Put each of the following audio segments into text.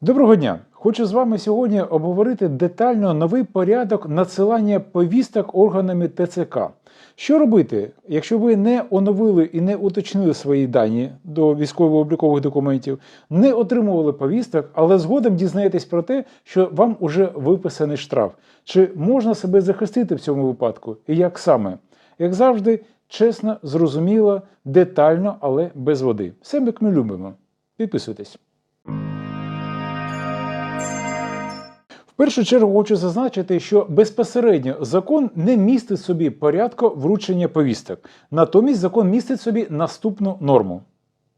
Доброго дня! Хочу з вами сьогодні обговорити детально новий порядок надсилання повісток органами ТЦК. Що робити, якщо ви не оновили і не уточнили свої дані до військово-облікових документів, не отримували повісток, але згодом дізнаєтесь про те, що вам уже виписаний штраф? Чи можна себе захистити в цьому випадку? І як саме? Як завжди, чесно, зрозуміло, детально, але без води. Все як ми любимо. Підписуйтесь. Першу чергу хочу зазначити, що безпосередньо закон не містить собі порядку вручення повісток. Натомість закон містить собі наступну норму.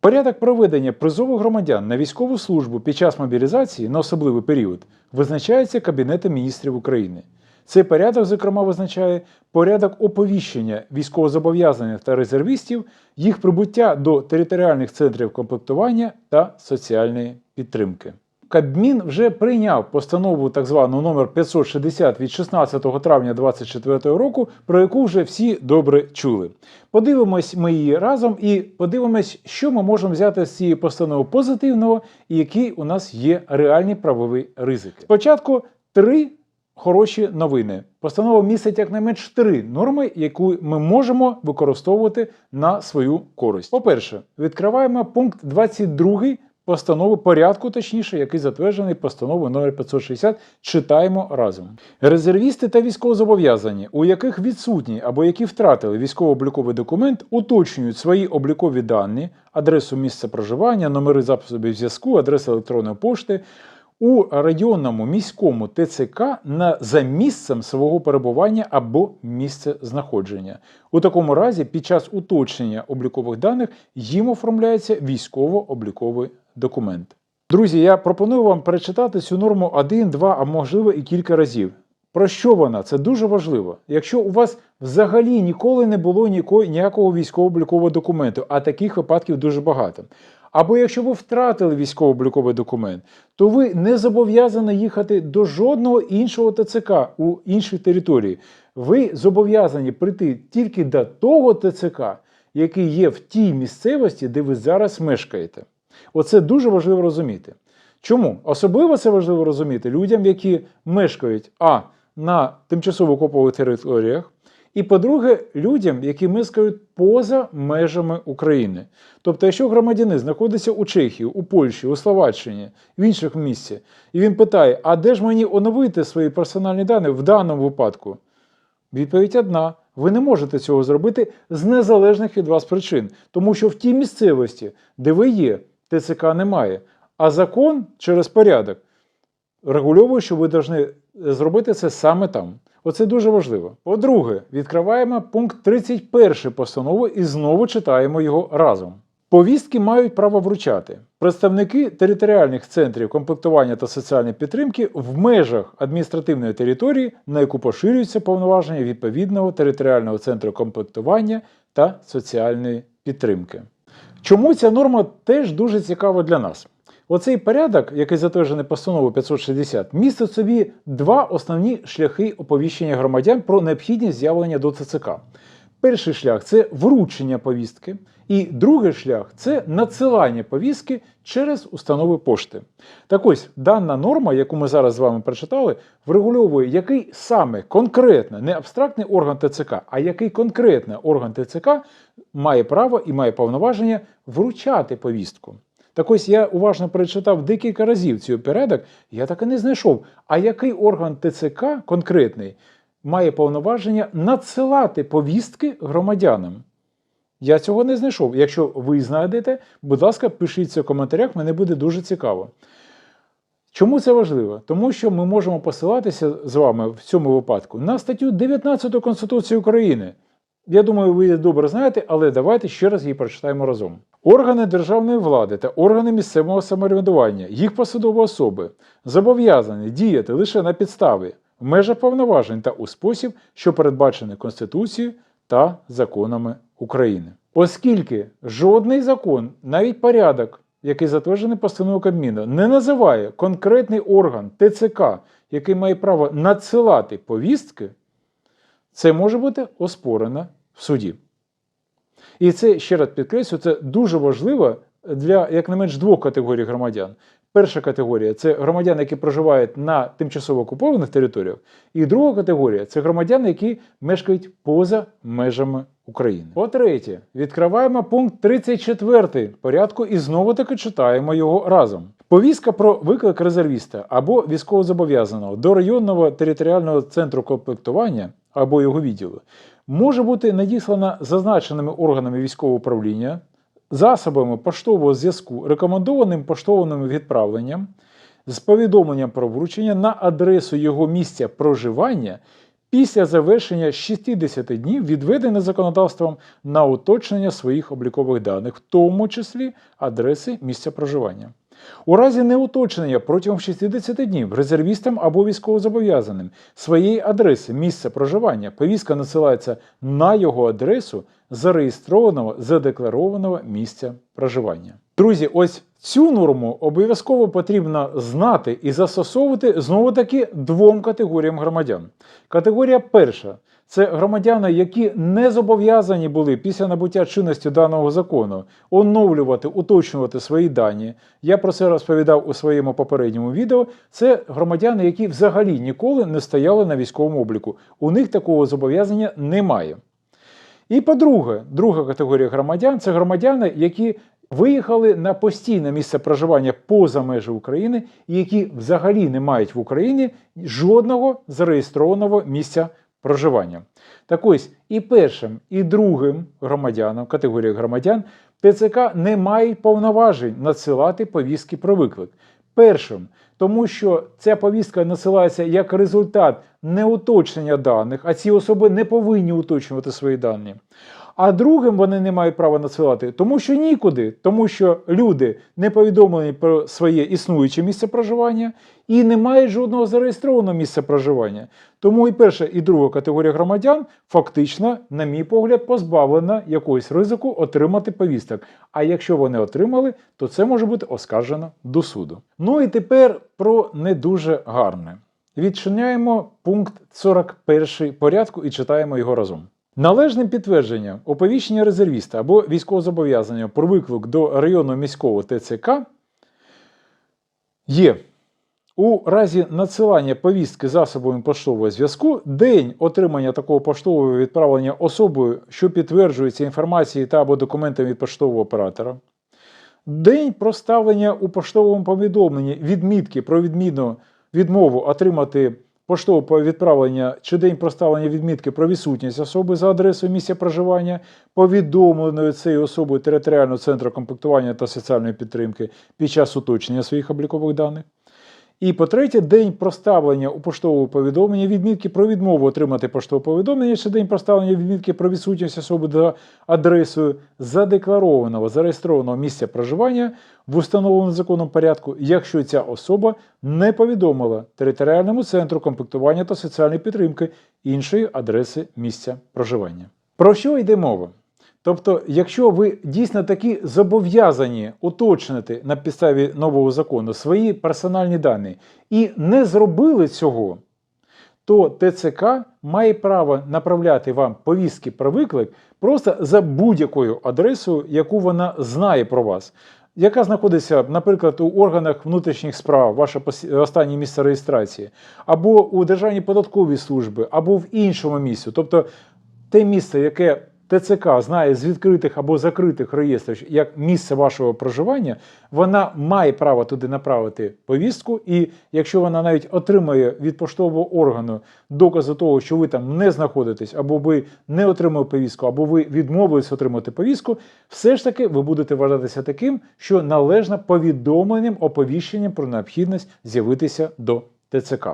Порядок проведення призову громадян на військову службу під час мобілізації на особливий період визначається Кабінетом міністрів України. Цей порядок, зокрема, визначає порядок оповіщення військовозобов'язаних та резервістів, їх прибуття до територіальних центрів комплектування та соціальної підтримки. Кабмін вже прийняв постанову так звану номер 560 від 16 травня 2024 року, про яку вже всі добре чули. Подивимось ми її разом і подивимось, що ми можемо взяти з цієї постанови позитивного і які у нас є реальні правові ризики. Спочатку три хороші новини. Постанова містить якнайменш три норми, яку ми можемо використовувати на свою користь. По-перше, відкриваємо пункт 22 постанови порядку, точніше, який затверджений постановою номер 560, читаємо разом. Резервісти та військовозобов'язані, у яких відсутні або які втратили військово-обліковий документ, уточнюють свої облікові дані, адресу місця проживання, номери засобів зв'язку, адресу електронної пошти. У районному міському ТЦК на за місцем свого перебування або місце знаходження. У такому разі, під час уточнення облікових даних їм оформляється військово-обліковий документ. Друзі, я пропоную вам перечитати цю норму один, два, а можливо і кілька разів. Про що вона? Це дуже важливо. Якщо у вас взагалі ніколи не було ніякого, військово-облікового документу, а таких випадків дуже багато. Або якщо ви втратили військово-обліковий документ, то ви не зобов'язані їхати до жодного іншого ТЦК у іншій території. Ви зобов'язані прийти тільки до того ТЦК, який є в тій місцевості, де ви зараз мешкаєте. Оце дуже важливо розуміти. Чому? Особливо це важливо розуміти людям, які мешкають а на тимчасово окупованих територіях, і, по-друге, людям, які мешкають поза межами України. Тобто, якщо громадянин знаходиться у Чехії, у Польщі, у Словаччині, в інших місцях, і він питає, а де ж мені оновити свої персональні дані в даному випадку? Відповідь одна: ви не можете цього зробити з незалежних від вас причин, тому що в тій місцевості, де ви є, ТЦК немає. А закон через порядок регульовує, що ви повинні зробити це саме там. Оце дуже важливо. По-друге, відкриваємо пункт 31 постанови і знову читаємо його разом. Повістки мають право вручати представники територіальних центрів комплектування та соціальної підтримки в межах адміністративної території, на яку поширюються повноваження відповідного територіального центру комплектування та соціальної підтримки. Чому ця норма теж дуже цікава для нас? Оцей порядок, який затверджений постановою 560, містить собі два основні шляхи оповіщення громадян про необхідність з'явлення до ТЦК. Перший шлях це вручення повістки, і другий шлях це надсилання повістки через установи пошти. Так ось дана норма, яку ми зараз з вами прочитали, врегульовує, який саме конкретно, не абстрактний орган ТЦК, а який конкретно орган ТЦК має право і має повноваження вручати повістку. Так ось я уважно перечитав декілька разів цей порядок, я так і не знайшов. А який орган ТЦК конкретний має повноваження надсилати повістки громадянам? Я цього не знайшов. Якщо ви знайдете, будь ласка, пишіть це в коментарях, мені буде дуже цікаво. Чому це важливо? Тому що ми можемо посилатися з вами в цьому випадку на статтю 19 Конституції України. Я думаю, ви її добре знаєте, але давайте ще раз її прочитаємо разом. Органи державної влади та органи місцевого самоврядування, їх посадові особи зобов'язані діяти лише на підставі в межах повноважень та у спосіб, що передбачений Конституцією та законами України. Оскільки жодний закон, навіть порядок, який затверджений постановою Кабміну, не називає конкретний орган ТЦК, який має право надсилати повістки, це може бути оспорено в суді. І це ще раз підкреслю, це дуже важливо для як не менш двох категорій громадян. Перша категорія це громадяни, які проживають на тимчасово окупованих територіях. І друга категорія це громадяни, які мешкають поза межами України. По-третє, відкриваємо пункт 34 порядку і знову таки читаємо його разом. Повістка про виклик резервіста або військовозобов'язаного до районного територіального центру комплектування або його відділу може бути надіслана зазначеними органами військового управління засобами поштового зв'язку, рекомендованим поштовим відправленням з повідомленням про вручення на адресу його місця проживання після завершення 60 днів, відведених законодавством на уточнення своїх облікових даних, в тому числі адреси місця проживання. У разі неуточнення протягом 60 днів резервістам або військовозобов'язаним своєї адреси місця проживання повістка надсилається на його адресу зареєстрованого задекларованого місця проживання. Друзі, ось цю норму обов'язково потрібно знати і застосовувати знову таки двом категоріям громадян. Категорія перша це громадяни, які не зобов'язані були після набуття чинності даного закону оновлювати, уточнювати свої дані. Я про це розповідав у своєму попередньому відео. Це громадяни, які взагалі ніколи не стояли на військовому обліку. У них такого зобов'язання немає. І по-друге, друга категорія громадян це громадяни, які виїхали на постійне місце проживання поза межі України і які взагалі не мають в Україні жодного зареєстрованого місця проживання. Так ось і першим, і другим громадянам, категорії громадян, ТЦК не мають повноважень надсилати повістки про виклик. Першим, тому що ця повістка надсилається як результат неуточнення даних, а ці особи не повинні уточнювати свої дані. А другим вони не мають права надсилати, тому що нікуди, тому що люди не повідомлені про своє існуюче місце проживання і не мають жодного зареєстрованого місця проживання. Тому і перша, і друга категорія громадян фактично, на мій погляд, позбавлена якогось ризику отримати повісток. А якщо вони отримали, то це може бути оскаржено до суду. Ну і тепер про не дуже гарне. Відчиняємо пункт 41 порядку і читаємо його разом. Належним підтвердженням оповіщення резервіста або військовозобов'язання про виклик до районного міського ТЦК є у разі надсилання повістки засобами поштового зв'язку день отримання такого поштового відправлення особою, що підтверджується інформацією та або документами від поштового оператора. День проставлення у поштовому повідомленні відмітки про відмінну відмову отримати поштове відправлення чи день проставлення відмітки про відсутність особи за адресою місця проживання, повідомленою цією особою територіального центру комплектування та соціальної підтримки під час уточнення своїх облікових даних. І по-третє, день проставлення у поштовому повідомленні відмітки про відмову отримати поштове повідомлення, чи день проставлення відмітки про відсутність особи за адресою задекларованого, зареєстрованого місця проживання в установленому законом порядку, якщо ця особа не повідомила територіальному центру комплектування та соціальної підтримки іншої адреси місця проживання. Про що йде мова? Тобто, якщо ви дійсно таки зобов'язані уточнити на підставі нового закону свої персональні дані і не зробили цього, то ТЦК має право направляти вам повістки про виклик просто за будь-якою адресою, яку вона знає про вас. Яка знаходиться, наприклад, у органах внутрішніх справ, ваше останнє місце реєстрації, або у Державній податковій службі, або в іншому місці. Тобто те місце, яке ТЦК знає з відкритих або закритих реєстрів як місце вашого проживання, вона має право туди направити повістку, і якщо вона навіть отримає від поштового органу докази того, що ви там не знаходитесь, або ви не отримали повістку, або ви відмовились отримати повістку, все ж таки ви будете вважатися таким, що належно повідомленням, оповіщенням про необхідність з'явитися до ТЦК.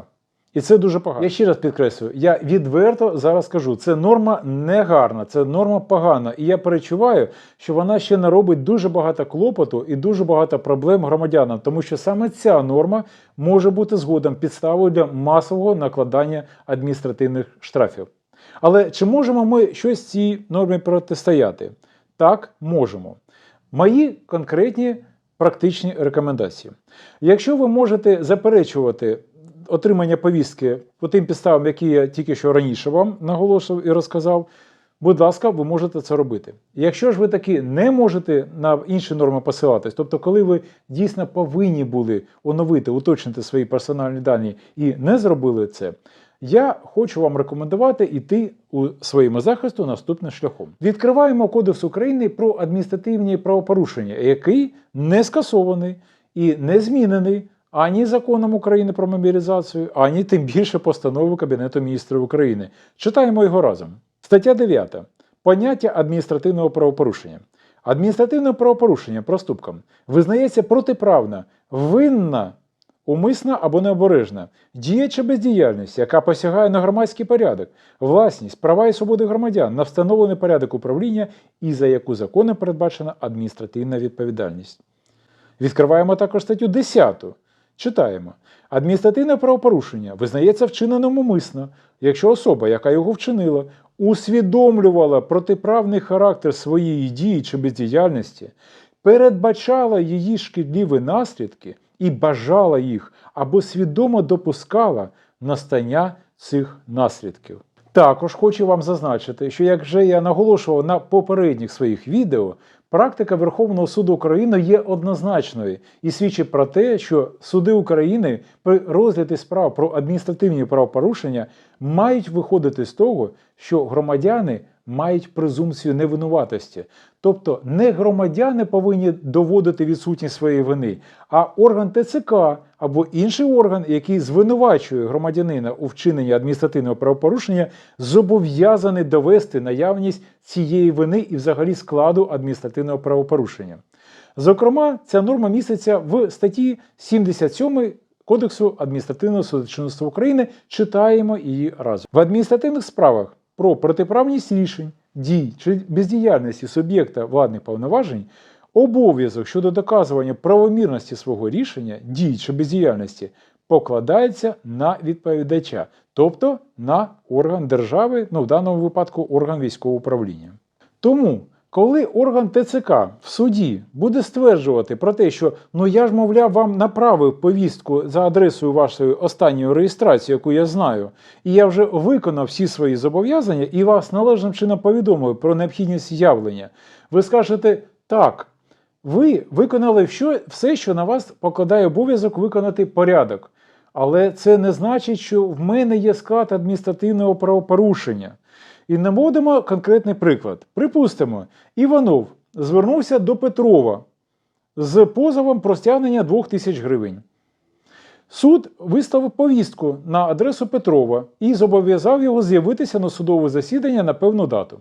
І це дуже погано. Я ще раз підкреслюю, я відверто зараз кажу, це норма не гарна, це норма погана. І я перечуваю, що вона ще наробить дуже багато клопоту і дуже багато проблем громадянам, тому що саме ця норма може бути згодом підставою для масового накладання адміністративних штрафів. Але чи можемо ми щось цій нормі протистояти? Так, можемо. Мої конкретні практичні рекомендації. Якщо ви можете заперечувати отримання повістки по тим підставам, які я тільки що раніше вам наголошував і розказав, Будь ласка, ви можете це робити. Якщо ж ви таки не можете на інші норми посилатись, тобто, коли ви дійсно повинні були оновити, уточнити свої персональні дані і не зробили це, я хочу вам рекомендувати йти у своєму захисту наступним шляхом. Відкриваємо Кодекс України про адміністративні правопорушення, який не скасований і не змінений ані законом України про мобілізацію, ані тим більше постановою Кабінету міністрів України. Читаємо його разом. Стаття 9. Поняття адміністративного правопорушення. Адміністративне правопорушення проступком визнається протиправна, винна, умисна або необережна, дія чи бездіяльність, яка посягає на громадський порядок, власність, права і свободи громадян на встановлений порядок управління і за яку законом передбачена адміністративна відповідальність. Відкриваємо також статтю 10. Читаємо. Адміністративне правопорушення визнається вчиненим умисно, якщо особа, яка його вчинила, усвідомлювала протиправний характер своєї дії чи бездіяльності, передбачала її шкідливі наслідки і бажала їх або свідомо допускала настання цих наслідків. Також хочу вам зазначити, що як вже я наголошував на попередніх своїх відео, практика Верховного суду України є однозначною і свідчить про те, що суди України при розгляді справ про адміністративні правопорушення мають виходити з того, що громадяни мають презумпцію невинуватості. Тобто не громадяни повинні доводити відсутність своєї вини, а орган ТЦК або інший орган, який звинувачує громадянина у вчиненні адміністративного правопорушення, зобов'язаний довести наявність цієї вини і взагалі складу адміністративного правопорушення. Зокрема, ця норма міститься в статті 77 Кодексу адміністративного судочинства України. Читаємо її разом. В адміністративних справах про протиправність рішень, дій чи бездіяльності суб'єкта владних повноважень, обов'язок щодо доказування правомірності свого рішення, дій чи бездіяльності покладається на відповідача, тобто на орган держави, ну в даному випадку орган військового управління. Тому, коли орган ТЦК в суді буде стверджувати про те, що ну я ж, мовляв, вам направив повістку за адресою вашої останньої реєстрації, яку я знаю, і я вже виконав всі свої зобов'язання і вас належним чином повідомив про необхідність явлення, ви скажете так. Ви виконали все, що на вас покладає обов'язок виконати порядок. Але це не значить, що в мене є склад адміністративного правопорушення. І наводимо конкретний приклад. Припустимо, Іванов звернувся до Петрова з позовом про стягнення 2000 гривень. Суд виставив повістку на адресу Петрова і зобов'язав його з'явитися на судове засідання на певну дату.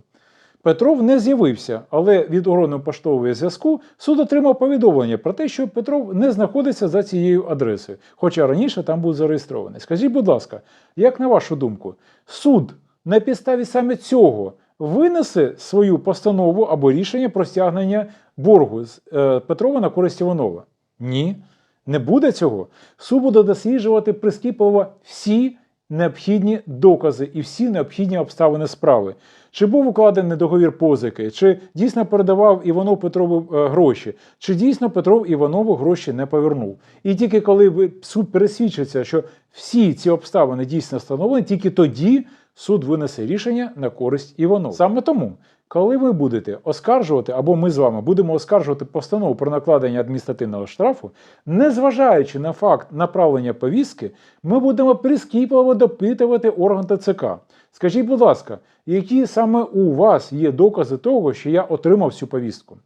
Петров не з'явився, але від органу поштового зв'язку суд отримав повідомлення про те, що Петров не знаходиться за цією адресою, хоча раніше там був зареєстрований. Скажіть, будь ласка, як на вашу думку, суд на підставі саме цього винесе свою постанову або рішення про стягнення боргу з е, Петрова на користь Іванова? Ні, не буде цього. Суд буде досліджувати прискіпливо всі необхідні докази і всі необхідні обставини справи. Чи був укладений договір позики, чи дійсно передавав Іванов Петрову е, гроші, чи дійсно Петров Іванову гроші не повернув. І тільки коли суд пересвідчиться, що всі ці обставини дійсно встановлені, тільки тоді суд винесе рішення на користь Іванова. Саме тому, коли ви будете оскаржувати, або ми з вами будемо оскаржувати постанову про накладення адміністративного штрафу, незважаючи на факт направлення повістки, ми будемо прискіпливо допитувати орган ТЦК. Скажіть, будь ласка, які саме у вас є докази того, що я отримав цю повістку?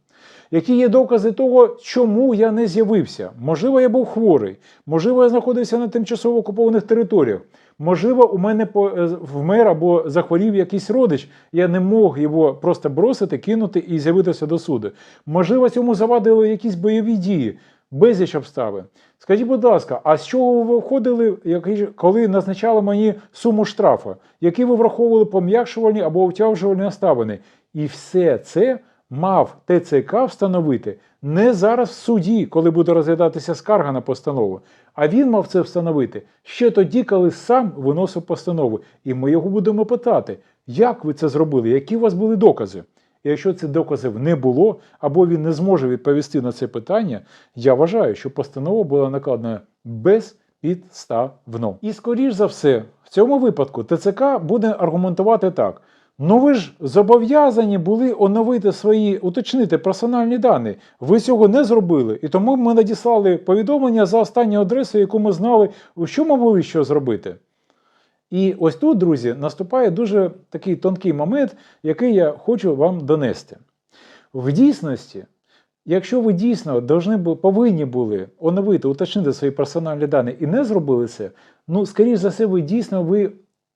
Які є докази того, чому я не з'явився? Можливо, я був хворий, можливо, я знаходився на тимчасово окупованих територіях. Можливо, у мене е, вмер або захворів якийсь родич, я не мог його просто бросити, кинути і з'явитися до суду. Можливо, цьому завадили якісь бойові дії, безліч обставин. Скажіть, будь ласка, а з чого ви виходили, які- коли назначали мені суму штрафу? Які ви враховували пом'якшувальні або обтяжувальні обставини? І все це мав ТЦК встановити не зараз в суді, коли буде розглядатися скарга на постанову, а він мав це встановити ще тоді, коли сам виносив постанову. І ми його будемо питати, як ви це зробили, які у вас були докази. І якщо цих доказів не було, або він не зможе відповісти на це питання, я вважаю, що постанова була накладена безпідставно. І скоріш за все, в цьому випадку ТЦК буде аргументувати так: Ну ви ж зобов'язані були оновити свої, уточнити персональні дані. Ви цього не зробили. І тому ми надіслали повідомлення за останню адресу, яку ми знали, що ми могли що зробити. І ось тут, друзі, наступає дуже такий тонкий момент, який я хочу вам донести. В дійсності, якщо ви дійсно повинні були оновити, уточнити свої персональні дані і не зробили це, ну, скоріш за все, ви дійсно ви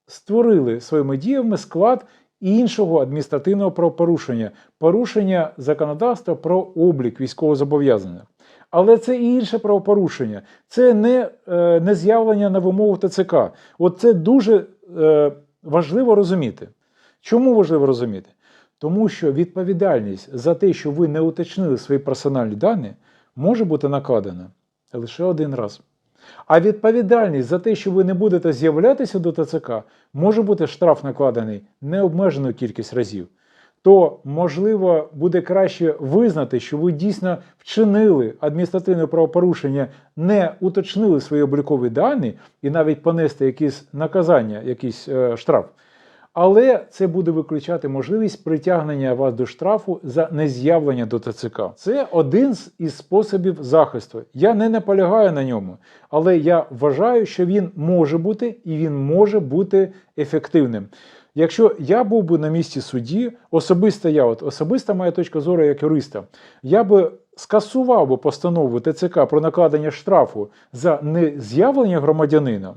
створили своїми діями склад іншого адміністративного правопорушення, порушення законодавства про облік військовозобов'язаних. Але це і інше правопорушення, це не, е, не з'явлення на вимогу ТЦК. От це дуже е, важливо розуміти. Чому важливо розуміти? Тому що відповідальність за те, що ви не уточнили свої персональні дані, може бути накладена лише один раз. А відповідальність за те, що ви не будете з'являтися до ТЦК, може бути штраф накладений необмежену кількість разів. То, можливо, буде краще визнати, що ви дійсно вчинили адміністративне правопорушення, не уточнили свої облікові дані і навіть понести якісь наказання, якийсь е, штраф. Але це буде виключати можливість притягнення вас до штрафу за нез'явлення до ТЦК. Це один із способів захисту. Я не наполягаю на ньому, але я вважаю, що він може бути і він може бути ефективним. Якщо я був би на місці судді, особисто я, от особиста моя точка зору як юриста, я би скасував би постанову ТЦК про накладення штрафу за нез'явлення громадянина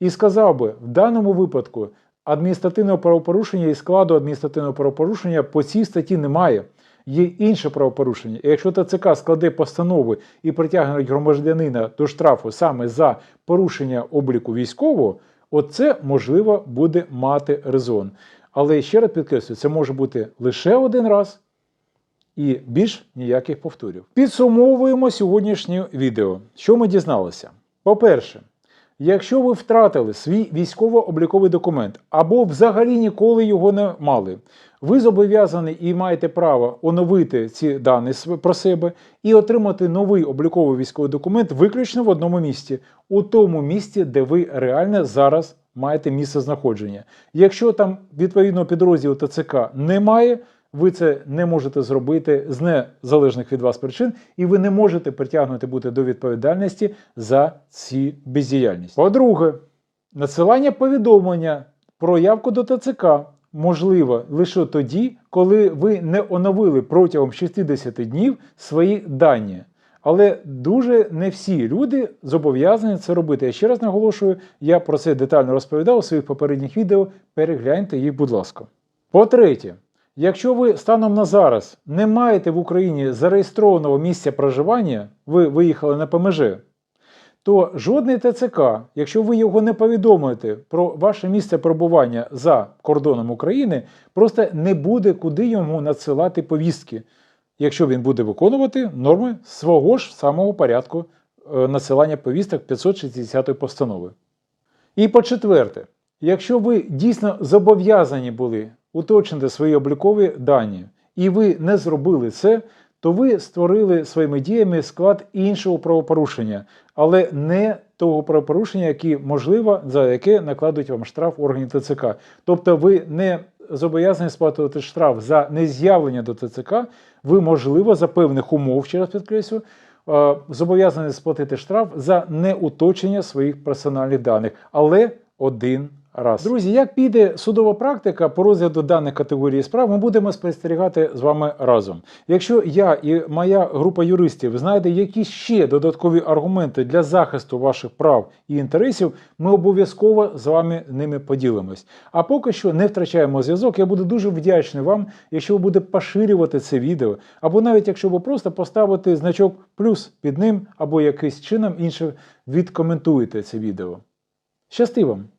і сказав би, в даному випадку адміністративного правопорушення і складу адміністративного правопорушення по цій статті немає. Є інше правопорушення. І якщо ТЦК складе постанови і притягне громадянина до штрафу саме за порушення обліку військового, оце можливо буде мати резон. Але ще раз підкреслюю, це може бути лише один раз і більш ніяких повторів. Підсумовуємо сьогоднішнє відео. Що ми дізналися? По-перше, Якщо ви втратили свій військово-обліковий документ або взагалі ніколи його не мали, ви зобов'язані і маєте право оновити ці дані про себе і отримати новий обліковий військовий документ виключно в одному місці, у тому місці, де ви реально зараз маєте місце знаходження. Якщо там відповідного підрозділу ТЦК немає, ви це не можете зробити з незалежних від вас причин, і ви не можете притягнути бути до відповідальності за ці бездіяльність. По-друге, надсилання повідомлення про явку до ТЦК можливо лише тоді, коли ви не оновили протягом 60 днів свої дані. Але дуже не всі люди зобов'язані це робити. Я ще раз наголошую, я про це детально розповідав у своїх попередніх відео. Перегляньте їх, будь ласка. По-третє, якщо ви станом на зараз не маєте в Україні зареєстрованого місця проживання, ви виїхали на ПМЖ, то жодний ТЦК, якщо ви його не повідомите про ваше місце перебування за кордоном України, просто не буде куди йому надсилати повістки, якщо він буде виконувати норми свого ж самого порядку е, надсилання повісток 560 постанови. І по-четверте, якщо ви дійсно зобов'язані були уточнити свої облікові дані, і ви не зробили це, то ви створили своїми діями склад іншого правопорушення, але не того правопорушення, яке можливо, за яке накладуть вам штраф органи ТЦК. Тобто ви не зобов'язані сплатувати штраф за нез'явлення до ТЦК, ви, можливо, за певних умов, ще раз підкреслю, е, зобов'язані сплатити штраф за неуточнення своїх персональних даних, але один раз. Друзі, як піде судова практика по розгляду даних категорії справ, ми будемо спостерігати з вами разом. Якщо я і моя група юристів знайде якісь ще додаткові аргументи для захисту ваших прав і інтересів, ми обов'язково з вами ними поділимось. А поки що не втрачаємо зв'язок. Я буду дуже вдячний вам, якщо ви будете поширювати це відео, або навіть якщо ви просто поставите значок плюс під ним, або якийсь чином інше відкоментуєте це відео. Щасти вам!